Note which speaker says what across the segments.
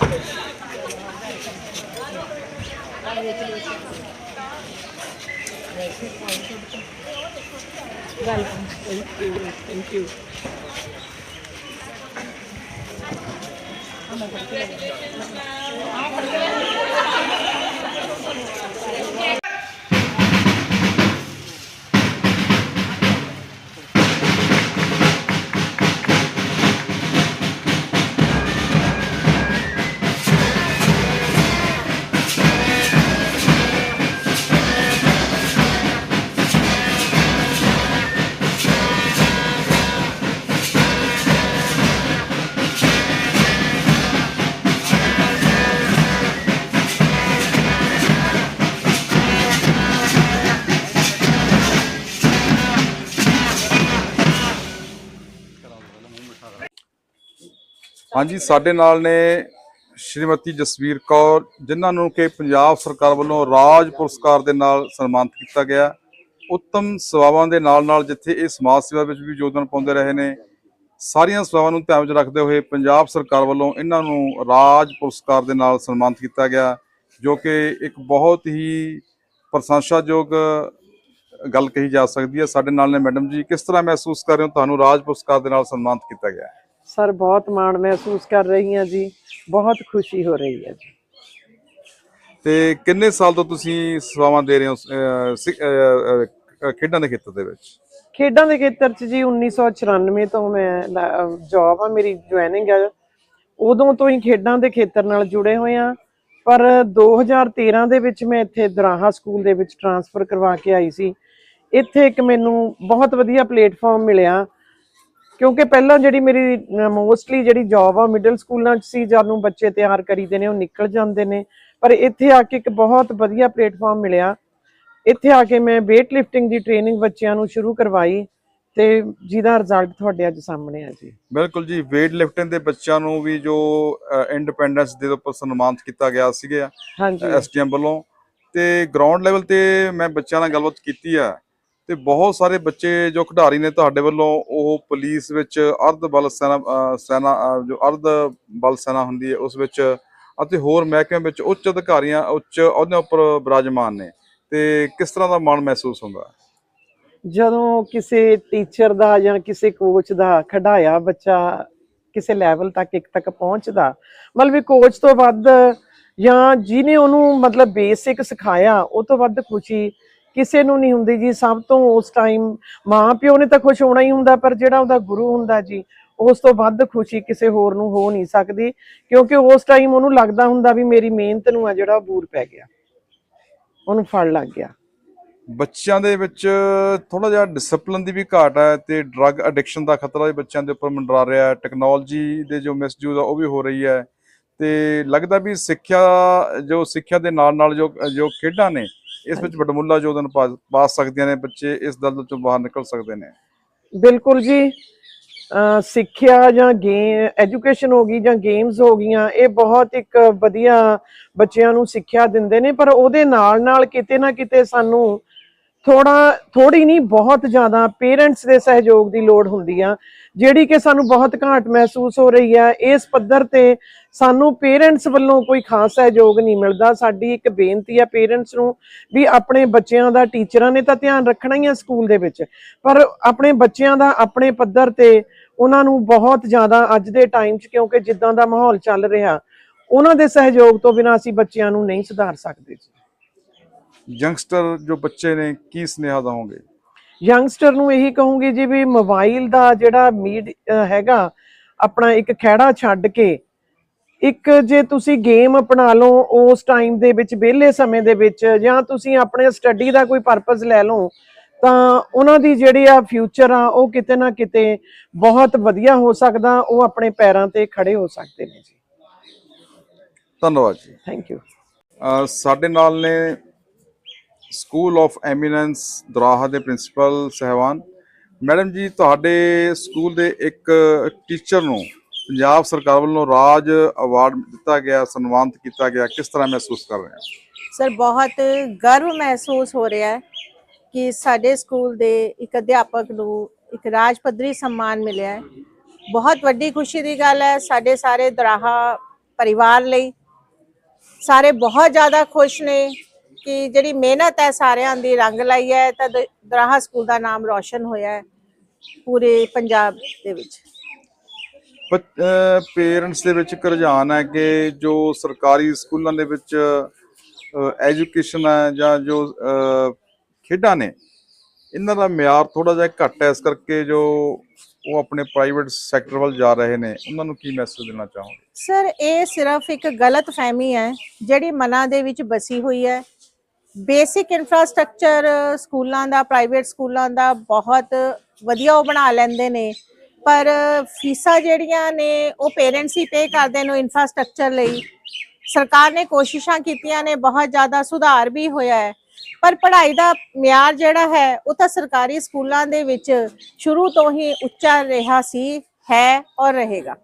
Speaker 1: Welcome. Thank you. Thank you. Thank you. ਹਾਂਜੀ, ਸਾਡੇ ਨਾਲ ਨੇ ਸ਼੍ਰੀਮਤੀ ਜਸਵੀਰ ਕੌਰ, ਜਿਨ੍ਹਾਂ ਨੂੰ ਕਿ ਪੰਜਾਬ ਸਰਕਾਰ ਵੱਲੋਂ ਰਾਜ ਪੁਰਸਕਾਰ ਦੇ ਨਾਲ ਸਨਮਾਨਿਤ ਕੀਤਾ ਗਿਆ। ਉੱਤਮ ਸੇਵਾਵਾਂ ਦੇ ਨਾਲ ਨਾਲ ਜਿੱਥੇ ਇਹ ਸਮਾਜ ਸੇਵਾ ਵਿੱਚ ਵੀ ਯੋਗਦਾਨ ਪਾਉਂਦੇ ਰਹੇ ਨੇ, ਸਾਰੀਆਂ ਸੇਵਾਵਾਂ ਨੂੰ ਧਿਆਨ ਵਿੱਚ ਰੱਖਦੇ ਹੋਏ ਪੰਜਾਬ ਸਰਕਾਰ ਵੱਲੋਂ ਇਹਨਾਂ ਨੂੰ ਰਾਜ ਪੁਰਸਕਾਰ ਦੇ ਨਾਲ ਸਨਮਾਨਿਤ ਕੀਤਾ ਗਿਆ, ਜੋ ਕਿ ਇੱਕ ਬਹੁਤ ਹੀ ਪ੍ਰਸ਼ੰਸਾਯੋਗ ਗੱਲ ਕਹੀ ਜਾ ਸਕਦੀ ਹੈ। ਸਾਡੇ ਨਾਲ ਨੇ ਮੈਡਮ ਜੀ, ਕਿਸ ਤਰ੍ਹਾਂ ਮਹਿਸੂਸ ਕਰ ਰਹੇ ਹੋ? ਤੁਹਾਨੂੰ ਰਾਜ ਪੁਰਸਕਾਰ ਦੇ ਨਾਲ ਸਨਮਾਨਿਤ ਕੀਤਾ ਗਿਆ
Speaker 2: ਸਰ ਬਹੁਤ ਮਾਣ ਮਹਿਸੂਸ ਕਰ ਰਹੀ ਹਾਂ ਜੀ। ਬਹੁਤ ਖੁਸ਼ੀ ਹੋ ਰਹੀ ਹੈ ਜੀ।
Speaker 1: ਤੇ ਕਿੰਨੇ ਸਾਲ ਤੋਂ ਤੁਸੀਂ ਸੇਵਾਵਾਂ ਦੇ ਰਹੇ ਹੋ ਅਹ, ਸਿ- ਅਹ, ਅਹ, ਖੇਡਾਂ ਦੇ ਖੇਤਰ ਦੇ ਵਿੱਚ?
Speaker 2: ਖੇਡਾਂ ਦੇ ਖੇਤਰ 'ਚ ਜੀ 1994 ਤੋਂ ਮੈਂ ਜੌਬ ਆ ਮੇਰੀ ਜੁਆਇਨਿੰਗ ਹੈ ਉਦੋਂ ਤੋਂ ਹੀ ਖੇਡਾਂ ਦੇ ਖੇਤਰ ਨਾਲ ਜੁੜੇ ਹੋਏ ਆ ਪਰ 2013 ਦੇ ਵਿੱਚ ਮੈਂ ਇੱਥੇ ਦਰਾਹਾ ਸਕੂਲ ਦੇ ਵਿੱਚ ਟਰਾਂਸਫਰ ਕਰਵਾ ਕੇ ਆਈ ਸੀ। ਇੱਥੇ ਇੱਕ ਮੈਨੂੰ ਬਹੁਤ ਵਧੀਆ ਪਲੇਟਫਾਰਮ ਮਿਲਿਆ। ਕਿਉਂਕਿ ਪਹਿਲਾਂ ਜਿਹੜੀ ਮੇਰੀ ਮੋਸਟਲੀ ਜਿਹੜੀ ਜੌਬ ਆ ਮਿਡਲ ਸਕੂਲਾਂ 'ਚ ਸੀ ਜਦ ਨੂੰ ਬੱਚੇ ਤਿਆਰ ਕਰੀਦੇ ਨੇ ਉਹ ਨਿਕਲ ਜਾਂਦੇ ਨੇ। ਪਰ ਇੱਥੇ ਆ ਕੇ ਇੱਕ ਬਹੁਤ ਵਧੀਆ ਪਲੇਟਫਾਰਮ ਮਿਲਿਆ। ਇੱਥੇ ਆ ਕੇ ਮੈਂ weight lifting ਦੀ ਟ੍ਰੇਨਿੰਗ ਬੱਚਿਆਂ ਨੂੰ ਸ਼ੁਰੂ ਕਰਵਾਈ ਤੇ ਜਿਹਦਾ ਰਿਜ਼ਲਟ ਤੁਹਾਡੇ ਅੱਜ ਸਾਹਮਣੇ ਆ ਜੀ।
Speaker 1: ਬਿਲਕੁਲ ਜੀ weight lifting ਦੇ ਬੱਚਿਆਂ ਨੂੰ ਵੀ ਜੋ ਇੰਡੀਪੈਂਡੈਂਸ ਦੇ ਉੱਪਰ ਸਨਮਾਨਿਤ ਕੀਤਾ ਗਿਆ ਸੀਗਾ
Speaker 2: ਹਾਂਜੀ।
Speaker 1: ਐਸਡੀਐਮ ਵੱਲੋਂ। ਤੇ ਗਰਾਊਂਡ ਲੈਵਲ ਤੇ ਮੈਂ ਬੱਚਿਆਂ ਨਾਲ ਗੱਲਬਾਤ ਕੀਤੀ ਆ। ਤੇ ਬਹੁਤ ਸਾਰੇ ਬੱਚੇ ਜੋ ਖਿਡਾਰੀ ਨੇ ਤੁਹਾਡੇ ਵੱਲੋਂ ਉਹ ਪੁਲਿਸ ਵਿੱਚ ਅਰਧ ਬਲ ਸੈਨਾ ਸੈਨਾ ਜੋ ਅਰਧ ਬਲ ਸੈਨਾ ਹੁੰਦੀ ਹੈ, ਉਸ ਵਿੱਚ ਅਤੇ ਹੋਰ ਮਹਿਕਮਿਆਂ ਵਿੱਚ ਉੱਚ ਅਧਿਕਾਰੀਆਂ, ਉੱਚ ਅਹੁਦਿਆਂ ਉੱਪਰ ਬਿਰਾਜਮਾਨ ਨੇ। ਤੇ ਕਿਸ ਤਰ੍ਹਾਂ ਦਾ ਮਾਣ ਮਹਿਸੂਸ ਹੁੰਦਾ?
Speaker 2: ਜਦੋਂ ਕਿਸੇ ਟੀਚਰ ਦਾ ਜਾਂ ਕਿਸੇ ਕੋਚ ਦਾ ਖਿਡਾਇਆ ਬੱਚਾ ਕਿਸੇ ਲੈਵਲ ਤੱਕ, ਇੱਕ ਤੱਕ ਪਹੁੰਚਦਾ, ਮਤਲਬ ਵੀ ਕੋਚ ਤੋਂ ਵੱਧ ਜਾਂ ਜਿਹਨੇ ਉਹਨੂੰ ਮਤਲਬ ਬੇਸਿਕ ਸਿਖਾਇਆ, ਉਹ ਤੋਂ ਵੱਧ ਖੁਸ਼ੀ ਕਿਸੇ ਨੂੰ ਨਹੀਂ ਹੁੰਦੀ ਜੀ, ਸਭ ਤੋਂ ਉਸ ਟਾਈਮ ਮਾਂ ਪਿਓ ਨੇ ਤਾਂ ਖੁਸ਼ ਹੋਣਾ ਹੀ ਹੁੰਦਾ, ਪਰ ਜਿਹੜਾ ਉਹਦਾ ਗੁਰੂ ਹੁੰਦਾ ਜੀ, ਉਸ ਤੋਂ ਵੱਧ ਖੁਸ਼ੀ ਕਿਸੇ ਹੋਰ ਨੂੰ ਹੋ ਨਹੀਂ ਸਕਦੀ, ਕਿਉਂਕਿ ਉਸ ਟਾਈਮ ਉਹਨੂੰ ਲੱਗਦਾ ਹੁੰਦਾ ਵੀ ਮੇਰੀ ਮਿਹਨਤ ਨੂੰ ਆ ਜਿਹੜਾ ਬੂਰ ਪੈ ਗਿਆ। ਉਹਨੂੰ ਫਲ ਲੱਗ ਗਿਆ।
Speaker 1: ਬੱਚਿਆਂ ਦੇ ਵਿੱਚ ਥੋੜਾ ਜਿਹਾ ਡਿਸਪਲਿਨ ਦੀ ਵੀ ਘਾਟ ਹੈ ਤੇ ਡਰੱਗ ਐਡਿਕਸ਼ਨ ਦਾ ਖਤਰਾ ਵੀ ਬੱਚਿਆਂ ਦੇ ਉੱਪਰ ਮੰਡਰਾ ਰਿਹਾ ਹੈ। ਟੈਕਨੋਲੋਜੀ ਦੇ ਜੋ ਮਿਸਯੂਜ਼ ਆ, ਉਹ ਵੀ ਹੋ ਰਹੀ ਹੈ। ਤੇ ਲੱਗਦਾ ਵੀ ਸਿੱਖਿਆ, ਜੋ ਸਿੱਖਿਆ ਦੇ ਨਾਲ ਨਾਲ ਜੋ ਜੋ ਖੇਡਾਂ ਨੇ ਇਸ ਵਿੱਚ ਵਡਮੁੱਲਾ ਯੋਗਦਾਨ ਪਾ ਪਾ ਸਕਦੀਆਂ ਨੇ ਬੱਚੇ, ਇਸ ਦਲਦਲ ਤੋਂ ਬਾਹਰ ਨਿਕਲ ਸਕਦੇ ਨੇ।
Speaker 2: ਬਿਲਕੁਲ ਜੀ। ਅਹ ਸਿੱਖਿਆ ਜਾਂ ਗੇਮ ਐਜੂਕੇਸ਼ਨ ਹੋ ਗਈ ਜਾਂ ਗੇਮਸ ਹੋ ਗਈਆਂ, ਇਹ ਬਹੁਤ ਇੱਕ ਵਧੀਆ ਬੱਚਿਆਂ ਨੂੰ ਸਿੱਖਿਆ ਦਿੰਦੇ ਨੇ, ਪਰ ਉਹਦੇ ਨਾਲ ਨਾਲ ਕਿਤੇ ਨਾ ਕਿਤੇ ਸਾਨੂੰ ਥੋੜਾ, ਥੋੜੀ ਨਹੀਂ, ਬਹੁਤ ਜ਼ਿਆਦਾ ਪੇਰੈਂਟਸ ਦੇ ਸਹਿਯੋਗ ਦੀ ਲੋੜ ਹੁੰਦੀ ਆ। ਜਿਹੜੀ ਕਿ ਸਾਨੂੰ ਬਹੁਤ ਘਾਟ ਮਹਿਸੂਸ ਹੋ ਰਹੀ ਹੈ ਇਸ ਪੱਧਰ ਤੇ ਸਾਨੂੰ ਪੇਰੈਂਟਸ ਵੱਲੋਂ ਕੋਈ ਖਾਸ ਸਹਿਯੋਗ ਨਹੀਂ ਮਿਲਦਾ। ਸਾਡੀ ਇੱਕ ਬੇਨਤੀ ਆ ਪੇਰੈਂਟਸ ਨੂੰ ਵੀ ਆਪਣੇ ਬੱਚਿਆਂ ਦਾ, ਟੀਚਰਾਂ ਨੇ ਤਾਂ ਧਿਆਨ ਰੱਖਣਾ ਹੀ ਆ ਸਕੂਲ ਦੇ ਵਿੱਚ, ਪਰ ਆਪਣੇ ਬੱਚਿਆਂ ਦਾ, ਆਪਣੇ ਪੱਧਰ ਤੇ ਉਹਨਾਂ ਨੂੰ ਬਹੁਤ ਜ਼ਿਆਦਾ ਅੱਜ ਦੇ ਟਾਈਮ 'ਚ, ਕਿਉਂਕਿ ਜਿੱਦਾਂ ਦਾ ਮਾਹੌਲ ਚੱਲ ਰਿਹਾ, ਉਹਨਾਂ ਦੇ ਸਹਿਯੋਗ ਤੋਂ ਬਿਨਾਂ ਅਸੀਂ ਬੱਚਿਆਂ ਨੂੰ ਨਹੀਂ ਸੁਧਾਰ ਸਕਦੇ
Speaker 1: ਯੰਗਸਟਰ ਜੋ ਬੱਚੇ ਨੇ ਕੀ ਸੁਨੇਹਾ ਦਵੋਗੇ?
Speaker 2: ਯੰਗਸਟਰ ਨੂੰ ਇਹੀ ਕਹੂੰਗੀ ਜੀ ਵੀ ਮੋਬਾਈਲ ਦਾ ਜਿਹੜਾ ਮੀਡ ਹੈਗਾ ਆਪਣਾ ਇੱਕ ਖਹਿੜਾ ਛੱਡ ਕੇ ਇੱਕ ਜੇ ਤੁਸੀਂ ਗੇਮ ਅਪਣਾ ਲਓ ਉਸ ਟਾਈਮ ਦੇ ਵਿੱਚ ਵਿਹਲੇ ਸਮੇਂ ਦੇ ਵਿੱਚ ਜਾਂ ਤੁਸੀਂ ਆਪਣੇ ਸਟੱਡੀ ਦਾ ਕੋਈ ਪਰਪਸ ਲੈ ਲਓ ਤਾਂ ਉਹਨਾਂ ਦੀ ਜਿਹੜੀ ਆ ਫਿਊਚਰ ਆ ਉਹ ਕਿਤੇ ਨਾ ਕਿਤੇ ਬਹੁਤ ਵਧੀਆ ਹੋ ਸਕਦਾ ਉਹ ਆਪਣੇ ਪੈਰਾਂ ਤੇ ਖੜੇ ਹੋ ਸਕਦੇ ਨੇ ਜੀ।
Speaker 1: ਧੰਨਵਾਦ ਜੀ।
Speaker 2: ਥੈਂਕ ਯੂ
Speaker 1: ਸਾਡੇ ਨਾਲ ਨੇ ਸਕੂਲ ਆਫ ਐਮੀਨੈਂਸ ਦਰਾਹਾ ਦੇ ਪ੍ਰਿੰਸੀਪਲ ਸਹਿਬਾਨ। ਮੈਡਮ ਜੀ, ਤੁਹਾਡੇ ਸਕੂਲ ਦੇ ਇੱਕ ਟੀਚਰ ਨੂੰ ਪੰਜਾਬ ਸਰਕਾਰ ਵੱਲੋਂ ਰਾਜ ਅਵਾਰਡ ਦਿੱਤਾ ਗਿਆ, ਸਨਮਾਨਿਤ ਕੀਤਾ ਗਿਆ। ਕਿਸ ਤਰ੍ਹਾਂ ਮਹਿਸੂਸ ਕਰ ਰਹੇ ਹੋ?
Speaker 3: ਸਰ ਬਹੁਤ ਗਰਵ ਮਹਿਸੂਸ ਹੋ ਰਿਹਾ ਹੈ ਕਿ ਸਾਡੇ ਸਕੂਲ ਦੇ ਇੱਕ ਅਧਿਆਪਕ ਨੂੰ ਇੱਕ ਰਾਜ ਪੱਧਰੀ ਸਨਮਾਨ ਮਿਲਿਆ ਹੈ। ਬਹੁਤ ਵੱਡੀ ਖੁਸ਼ੀ ਦੀ ਗੱਲ ਹੈ ਸਾਡੇ ਸਾਰੇ ਦਰਾਹਾ ਪਰਿਵਾਰ ਲਈ। ਸਾਰੇ ਬਹੁਤ ਜ਼ਿਆਦਾ ਖੁਸ਼ ਨੇ। ਕਿ ਜਿਹੜੀ ਮਿਹਨਤ ਹੈ ਸਾਰਿਆਂ ਦੀ ਰੰਗ ਲਾਈ ਹੈ ਤਾਂ ਦਰਾਹਾ ਸਕੂਲ ਦਾ ਨਾਮ ਰੌਸ਼ਨ ਹੋਇਆ ਹੈ ਪੂਰੇ ਪੰਜਾਬ ਦੇ ਵਿੱਚ।
Speaker 1: ਪੇਰੈਂਟਸ ਦੇ ਵਿੱਚ ਰੁਝਾਨ ਹੈ ਕਿ ਜੋ ਸਰਕਾਰੀ ਸਕੂਲਾਂ ਦੇ ਵਿੱਚ ਐਜੂਕੇਸ਼ਨ ਹੈ ਜਾਂ ਜੋ ਖੇਡਾਂ ਨੇ ਇਹਨਾਂ ਦਾ ਮਿਆਰ ਥੋੜਾ ਜਿਹਾ ਘੱਟ ਹੈ। ਇਸ ਕਰਕੇ ਜੋ ਉਹ ਆਪਣੇ ਪ੍ਰਾਈਵੇਟ ਸੈਕਟਰ ਵੱਲ ਜਾ ਰਹੇ ਨੇ ਉਹਨਾਂ ਨੂੰ ਕੀ ਮੈਸੇਜ ਦੇਣਾ ਚਾਹੋਗੇ?
Speaker 3: ਸਰ ਇਹ ਸਿਰਫ ਇੱਕ ਗਲਤ ਫਹਿਮੀ ਹੈ ਜਿਹੜੀ ਮਨਾਂ ਦੇ ਵਿੱਚ ਬਸੀ ਹੋਈ ਹੈ। ਬੇਸਿਕ ਇਨਫਰਾਸਟ੍ਰਕਚਰ ਸਕੂਲਾਂ ਦਾ, ਪ੍ਰਾਈਵੇਟ ਸਕੂਲਾਂ ਦਾ ਬਹੁਤ ਵਧੀਆ ਉਹ ਬਣਾ ਲੈਂਦੇ ਨੇ। ਪਰ ਫੀਸਾਂ ਜਿਹੜੀਆਂ ਨੇ, ਉਹ ਪੇਰੈਂਟਸ ਹੀ ਪੇ ਕਰਦੇ ਨੇ ਇਨਫਰਾਸਟ੍ਰਕਚਰ ਲਈ। ਸਰਕਾਰ ਨੇ ਕੋਸ਼ਿਸ਼ਾਂ ਕੀਤੀਆਂ ਨੇ, ਬਹੁਤ ਜ਼ਿਆਦਾ ਸੁਧਾਰ ਵੀ ਹੋਇਆ ਹੈ। ਪਰ ਪੜ੍ਹਾਈ ਦਾ ਮਿਆਰ ਜਿਹੜਾ ਹੈ, ਉਹ ਤਾਂ ਸਰਕਾਰੀ ਸਕੂਲਾਂ ਦੇ ਵਿੱਚ ਸ਼ੁਰੂ ਤੋਂ ਹੀ ਉੱਚਾ ਰਿਹਾ ਸੀ, ਹੈ ਔਰ ਰਹੇਗਾ।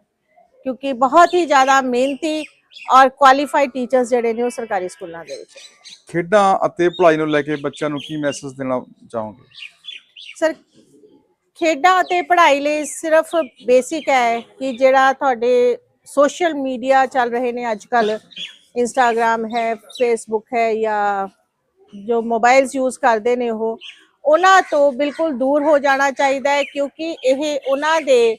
Speaker 3: ਕਿਉਂਕਿ ਬਹੁਤ ਹੀ ਜ਼ਿਆਦਾ ਮਿਹਨਤੀ ਔਰ ਕੁਆਲੀਫਾਈਡ ਟੀਚਰਸ ਜਿਹੜੇ ਨੇ ਉਹ ਸਰਕਾਰੀ ਸਕੂਲਾਂ ਦੇ ਵਿੱਚ।
Speaker 1: ਖੇਡਾਂ ਅਤੇ ਪੜ੍ਹਾਈ ਨੂੰ ਲੈ ਕੇ ਬੱਚਿਆਂ ਨੂੰ ਕੀ ਮੈਸੇਜ ਦੇਣਾ ਚਾਹੋਗੇ?
Speaker 3: ਸਰ ਖੇਡਾਂ ਅਤੇ ਪੜ੍ਹਾਈ ਲਈ ਸਿਰਫ ਬੇਸਿਕ ਹੈ ਕਿ ਜਿਹੜਾ ਤੁਹਾਡੇ ਸੋਸ਼ਲ ਮੀਡੀਆ ਚੱਲ ਰਹੇ ਨੇ ਅੱਜ ਕੱਲ ਇੰਸਟਾਗ੍ਰam ਹੈ ਫੇਸਬੁੱਕ ਹੈ ਜਾਂ ਜੋ ਮੋਬਾਈਲਸ ਯੂਜ਼ ਕਰਦੇ ਨੇ ਉਹ। ਉਹਨਾਂ ਤੋਂ ਬਿਲਕੁਲ ਦੂਰ ਹੋ ਜਾਣਾ ਚਾਹੀਦਾ ਹੈ ਕਿਉਂਕਿ ਇਹ ਉਹਨਾਂ ਦੇ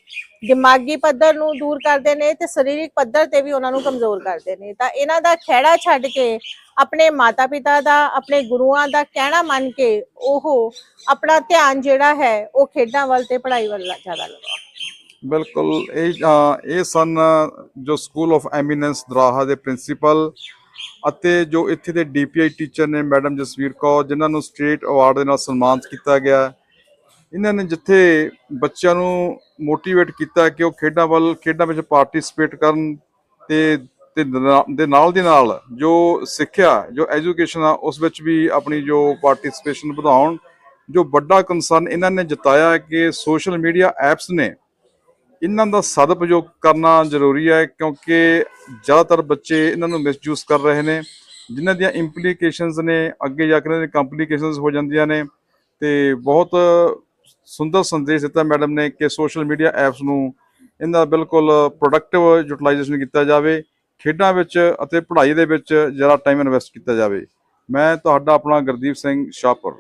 Speaker 3: ਦਿਮਾਗੀ ਪੱਧਰ ਨੂੰ ਦੂਰ ਕਰਦੇ ਨੇ ਤੇ ਸਰੀਰਕ ਪੱਧਰ ਤੇ ਵੀ ਉਹਨਾਂ ਨੂੰ ਕਮਜ਼ੋਰ ਕਰਦੇ ਨੇ। ਤਾਂ ਇਹਨਾਂ ਦਾ ਖਹਿੜਾ ਛੱਡ ਕੇ ਆਪਣੇ ਮਾਤਾ-ਪਿਤਾ ਦਾ, ਆਪਣੇ ਗੁਰੂਆਂ ਦਾ ਕਹਿਣਾ ਮੰਨ ਕੇ ਉਹ ਆਪਣਾ ਧਿਆਨ ਜਿਹੜਾ ਹੈ, ਉਹ ਖੇਡਾਂ ਵੱਲ ਤੇ ਪੜ੍ਹਾਈ ਵੱਲ ਜ਼ਿਆਦਾ ਲਗਾਓ
Speaker 1: ਬਿਲਕੁਲ, ਇਹ ਇਹ ਸਨ ਜੋ ਸਕੂਲ ਆਫ ਐਮੀਨੈਂਸ ਦਰਾਹਾ ਦੇ ਪ੍ਰਿੰਸੀਪਲ ਅਤੇ ਜੋ ਇੱਥੇ ਦੇ ਡੀਪੀਆਈ ਟੀਚਰ ਨੇ ਮੈਡਮ ਜਸਵੀਰ ਕੌਰ, ਜਿਨ੍ਹਾਂ ਨੂੰ ਸਟੇਟ ਅਵਾਰਡ ਦੇ ਨਾਲ ਸਨਮਾਨਿਤ ਕੀਤਾ ਗਿਆ ਇਹਨਾਂ ਨੇ ਜਿੱਥੇ ਬੱਚਿਆਂ ਨੂੰ ਮੋਟੀਵੇਟ ਕੀਤਾ ਕਿ ਉਹ ਖੇਡਾਂ ਵੱਲ, ਖੇਡਾਂ ਵਿੱਚ ਪਾਰਟਿਸਿਪੇਟ ਕਰਨ ਤੇ ਤੇ ਦੇ ਨਾਲ ਦੀ ਨਾਲ ਜੋ ਸਿੱਖਿਆ, ਜੋ ਐਜੂਕੇਸ਼ਨ ਆ, ਉਸ ਵਿੱਚ ਵੀ ਆਪਣੀ ਜੋ ਪਾਰਟਿਸਿਪੇਸ਼ਨ ਵਧਾਉਣ, ਜੋ ਵੱਡਾ ਕੰਸਰਨ ਇਹਨਾਂ ਨੇ ਜਤਾਇਆ ਕਿ ਸੋਸ਼ਲ ਮੀਡੀਆ ਐਪਸ ਨੇ ਇਹਨਾਂ ਦਾ ਸਦਉਪਯੋਗ ਕਰਨਾ ਜ਼ਰੂਰੀ ਹੈ ਕਿਉਂਕਿ ਜ਼ਿਆਦਾਤਰ ਬੱਚੇ ਇਹਨਾਂ ਨੂੰ ਮਿਸਯੂਜ਼ ਕਰ ਰਹੇ ਨੇ, ਜਿਨ੍ਹਾਂ ਦੀਆਂ ਇੰਪਲੀਕੇਸ਼ਨਸ ਨੇ, ਅੱਗੇ ਜਾ ਕੇ ਇਹਨਾਂ ਦੀ ਕੰਪਲਿਕੇਸ਼ਨਸ ਹੋ ਜਾਂਦੀਆਂ ਨੇ ਤੇ ਬਹੁਤ ਸੁੰਦਰ ਸੰਦੇਸ਼ ਦਿੱਤਾ ਮੈਡਮ ਨੇ ਕਿ ਸੋਸ਼ਲ ਮੀਡੀਆ ਐਪਸ ਨੂੰ ਇਹਨਾਂ ਦਾ ਬਿਲਕੁਲ ਪ੍ਰੋਡਕਟਿਵ ਯੂਟਿਲਾਈਜੇਸ਼ਨ ਕੀਤਾ ਜਾਵੇ, ਖੇਡਾਂ ਵਿੱਚ ਅਤੇ ਪੜ੍ਹਾਈ ਦੇ ਵਿੱਚ ਜ਼ਿਆਦਾ ਟਾਈਮ ਇਨਵੈਸਟ ਕੀਤਾ ਜਾਵੇ। ਮੈਂ ਤੁਹਾਡਾ ਆਪਣਾ ਗੁਰਦੀਪ ਸਿੰਘ ਸ਼ਾਹਪੁਰ।